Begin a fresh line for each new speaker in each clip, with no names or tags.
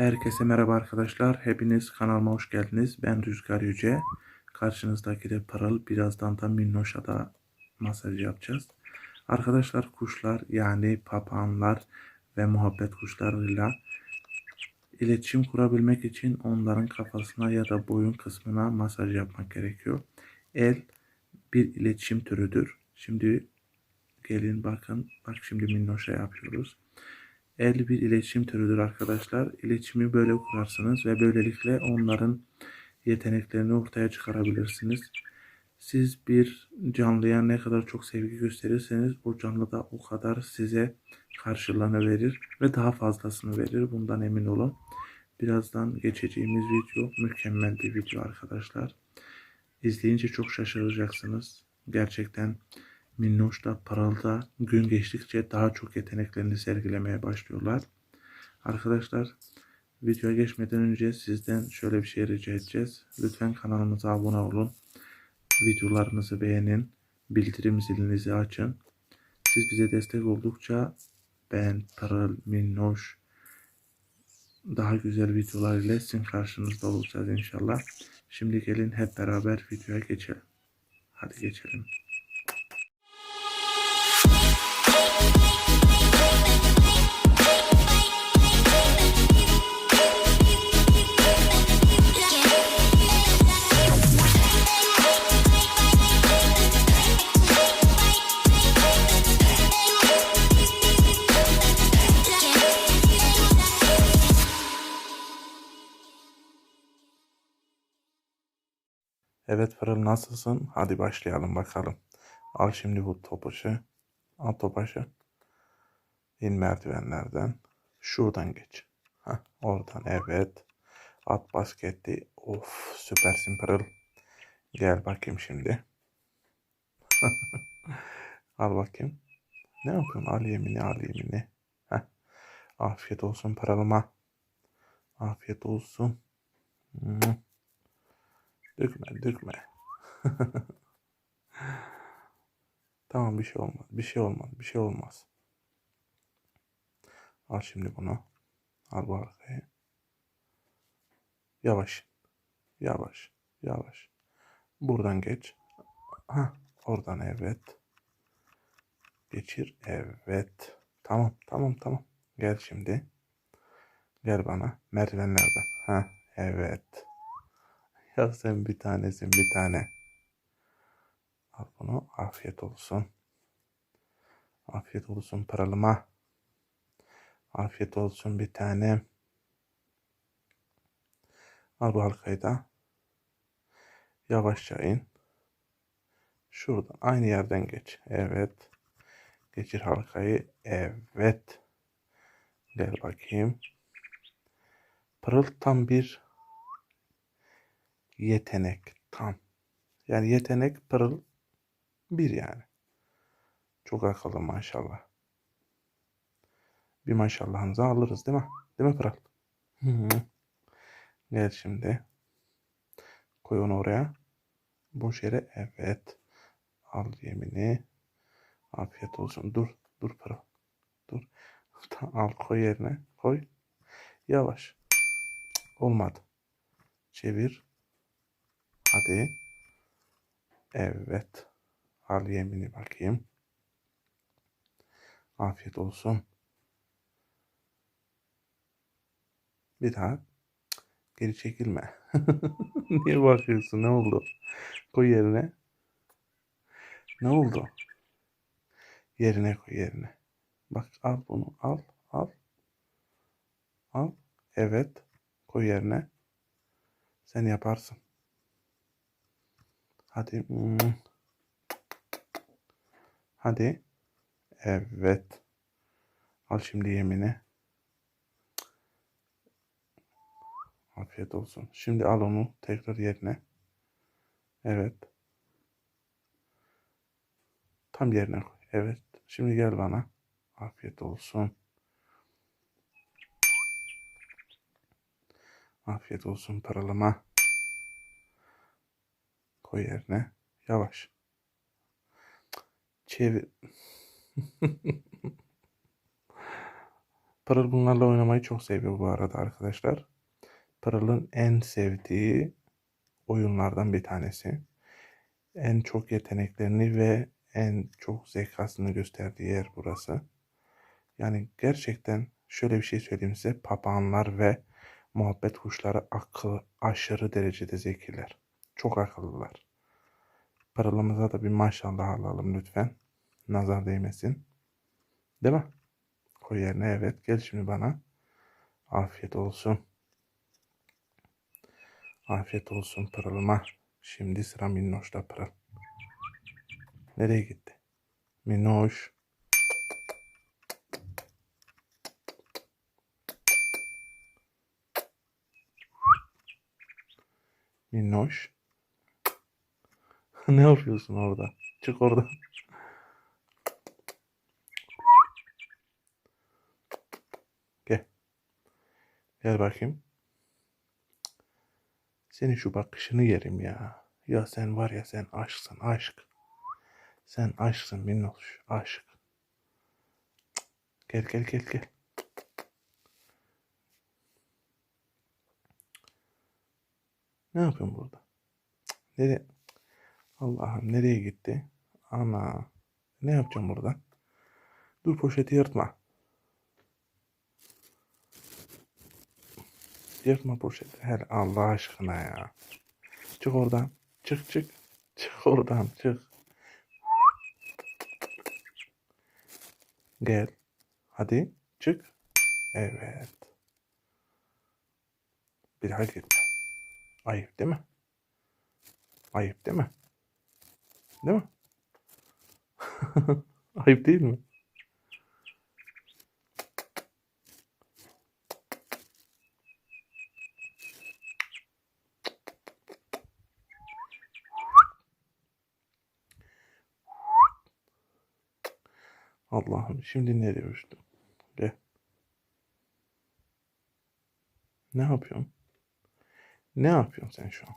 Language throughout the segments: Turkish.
Herkese merhaba arkadaşlar. Hepiniz kanalıma hoş geldiniz. Ben Rüzgar Yüce. Karşınızdaki de Pırıl. Birazdan da Minnoş'a da masaj yapacağız. Arkadaşlar kuşlar yani papağanlar ve muhabbet kuşlarıyla iletişim kurabilmek için onların kafasına ya da boyun kısmına masaj yapmak gerekiyor. El bir iletişim türüdür. Şimdi gelin bakın. Bak şimdi Minnoş'a yapıyoruz. El bir iletişim türüdür arkadaşlar. İletişimi böyle kurarsınız ve böylelikle onların yeteneklerini ortaya çıkarabilirsiniz. Siz bir canlıya ne kadar çok sevgi gösterirseniz o canlı da o kadar size karşılığını verir ve daha fazlasını verir. Bundan emin olun. Birazdan geçeceğimiz video mükemmel bir video arkadaşlar. İzleyince çok şaşıracaksınız. Gerçekten Minnoş da Pırıl da gün geçtikçe daha çok yeteneklerini sergilemeye başlıyorlar. Arkadaşlar videoya geçmeden önce sizden şöyle bir şey rica edeceğiz. Lütfen kanalımıza abone olun. Videolarımızı beğenin. Bildirim zilinizi açın. Siz bize destek oldukça ben, Pırıl, Minnoş daha güzel videolar ile sizin karşınızda olacağız inşallah. Şimdi gelin hep beraber videoya geçelim. Hadi geçelim. Evet Fırıl nasılsın? Hadi başlayalım bakalım. Al şimdi bu topaşı. Al topaşı. İn merdivenlerden. Şuradan geç. Heh, oradan evet. At basketi. Of süpersin Pırıl. Gel bakayım şimdi. al bakayım. Ne yapıyorsun? Al yemini al yemini. Heh. Afiyet olsun Pırıl'ıma. Afiyet olsun. Hmm. Dökme, dökme. tamam bir şey olmaz. Bir şey olmaz. Bir şey olmaz. Al şimdi bunu. Al bu arkayı. Yavaş. Yavaş. Yavaş. Buradan geç. Ha, oradan evet. Geçir. Evet. Tamam, tamam, tamam. Gel şimdi. Gel bana. Merdivenlerden. Ha, evet. Ya sen bir tanesin bir tane. Al bunu. Afiyet olsun. Afiyet olsun paralıma. Afiyet olsun bir tane. Al bu halkayı da. Yavaşça in. Şuradan aynı yerden geç. Evet. Geçir halkayı. Evet. Gel bakayım. Pırıl tam bir yetenek tam. Yani yetenek pırıl bir yani. Çok akıllı maşallah. Bir maşallahınızı alırız değil mi? Değil mi pırıl? Hı hı. Gel şimdi. Koy onu oraya. Boş yere evet. Al yemini. Afiyet olsun. Dur. Dur pırıl. Dur. Al koy yerine. Koy. Yavaş. Olmadı. Çevir. Hadi. Evet. Al yemini bakayım. Afiyet olsun. Bir daha. Geri çekilme. Niye bakıyorsun? Ne oldu? Koy yerine. Ne oldu? Yerine koy yerine. Bak al bunu. Al. Al. Al. Evet. Koy yerine. Sen yaparsın. Hadi. Hadi. Evet. Al şimdi yemini. Afiyet olsun. Şimdi al onu tekrar yerine. Evet. Tam yerine koy. Evet. Şimdi gel bana. Afiyet olsun. Afiyet olsun paralıma. Koy yerine. Yavaş. Çevir. Pırıl bunlarla oynamayı çok seviyor bu arada arkadaşlar. Pırıl'ın en sevdiği oyunlardan bir tanesi. En çok yeteneklerini ve en çok zekasını gösterdiği yer burası. Yani gerçekten şöyle bir şey söyleyeyim size. Papağanlar ve muhabbet kuşları akıl aşırı derecede zekiler. Çok akıllılar. Pırıl'ımıza da bir maşallah alalım lütfen. Nazar değmesin. Değil mi? Koy yerine evet. Gel şimdi bana. Afiyet olsun. Afiyet olsun pırılıma. Şimdi sıra Minnoş'ta pırıl. Nereye gitti? Minnoş. Minnoş. ne yapıyorsun orada? Çık oradan. Gel. Gel bakayım. Senin şu bakışını yerim ya. Ya sen var ya sen aşksın aşk. Sen aşksın minnoş aşk. Gel gel gel gel. Ne yapıyorsun burada? Nereye? Allah'ım nereye gitti? Ana. Ne yapacağım burada? Dur poşeti yırtma. Yırtma poşeti. Her Allah aşkına ya. Çık oradan. Çık çık. Çık oradan çık. Gel. Hadi çık. Evet. Bir daha gitme. Ayıp değil mi? Ayıp değil mi? Değil mi? Ayıp değil mi? Allah'ım şimdi nereye uçtum? Gel. Ne yapıyorsun? Ne yapıyorsun sen şu an?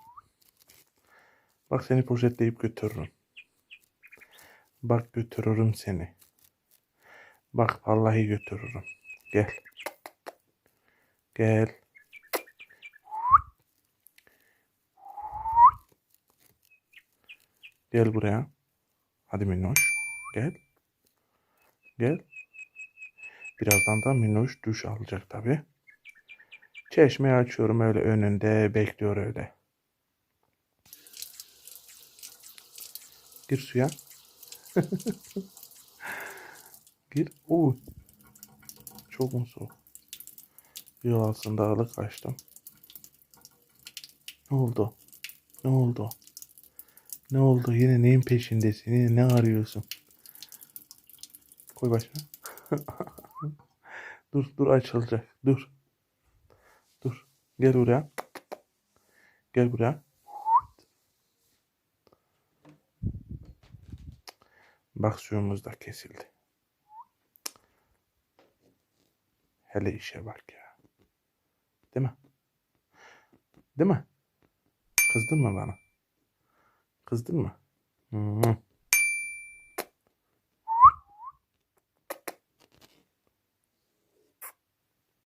Bak seni poşetleyip götürürüm. Bak götürürüm seni. Bak vallahi götürürüm. Gel. Gel. Gel buraya. Hadi Minnoş. Gel. Gel. Birazdan da Minnoş duş alacak tabi. Çeşmeyi açıyorum öyle önünde bekliyor öyle. Gir suya. Gir. Oo. Çok mu soğuk? Yol altında alık açtım. Ne oldu? Ne oldu? Ne oldu? Yine neyin peşindesin? Yine ne arıyorsun? Koy başına. dur dur açılacak. Dur. Dur. Gel buraya. Gel buraya. Bak suyumuz da kesildi. Hele işe bak ya. Değil mi? Değil mi? Kızdın mı bana? Kızdın mı? Hı -hı.